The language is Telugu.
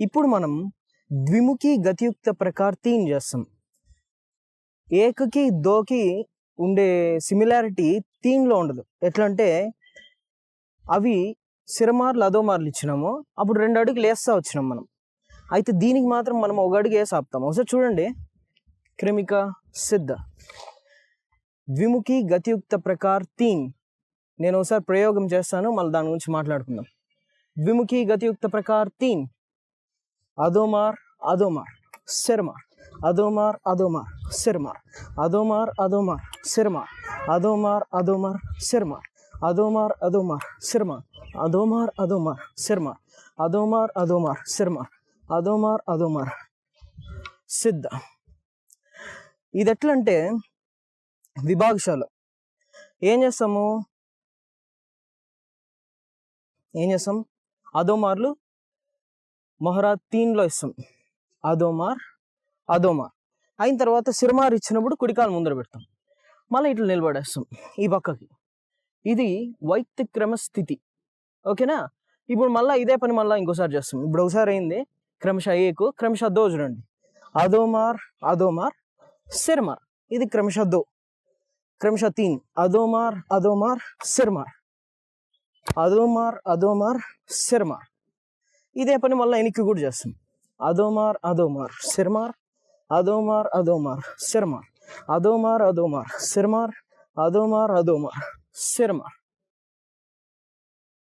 ఇప్పుడు మనం ద్విముఖి గతియుక్త ప్రకార్ చేస్తాం. ఏకకి దోకి ఉండే సిమిలారిటీ తీన్లో ఉండదు. ఎట్లా అంటే అవి సిరమార్లు అదోమార్లు ఇచ్చినాము. అప్పుడు రెండు అడుగులు వేస్తా వచ్చినాం మనం. అయితే దీనికి మాత్రం మనం ఒక అడుగు వేసి ఆపుతాం. ఒకసారి చూడండి. క్రమిక సిద్ధ. ద్విముఖి గతియుక్త ప్రకార్ తీన్ నేను ఒకసారి ప్రయోగం చేస్తాను. మళ్ళీ దాని గురించి మాట్లాడుకుందాం. ద్విముఖి గతియుక్త ప్రకార్ తీన్ అదోమార్ అదోమార్ సిరమార్. అదోమార్ అదోమార్ సిరమార్. అదోమార్ అదోమార్ సిరమార్. అదోమార్ అదోమార్ సిరమార్. అదోమార్ అదోమార్ సిరమార్. అదోమార్ అదోమార్ సిరమార్. అదోమార్ అదోమార్ సిరమార్. అదోమార్ అదోమార్ సిద్ధ. ఇది ఎట్లంటే అంటే విభాగశాలు. ఏం చేస్తాము? ఏం చేస్తాం? అదోమార్లు మొహరా తీన్లో ఇస్తాం. అదోమార్ అదోమార్. అయిన తర్వాత సిరమార్ ఇచ్చినప్పుడు కుడికాలు ముందర పెడతాం. మళ్ళీ ఇట్లా నిలబడేస్తాం ఈ పక్కకి. ఇది వైత్యక్రమ స్థితి ఓకేనా? ఇప్పుడు మళ్ళీ ఇదే పని మళ్ళీ ఇంకోసారి చేస్తాం. ఇప్పుడు ఒకసారి అయింది క్రమశ ఏకు క్రమశ దో చూడండి. అదోమార్ అదోమార్ సిరమార్. ఇది క్రమశ దో. క్రమశ తీన్. అదోమార్ అదోమార్ సిరమార్. అదోమార్ అదోమార్ సిరమార్. ఇదే పని మళ్ళీ వెనక్కి కూడా చేస్తాం అదోమార్ అదోమార్ సిరమార్ అదోమార్ అదోమార్ సిరమార్ అదోమార్ అదోమార్ సిరమార్ అదోమార్ అదోమార్ సిరమార్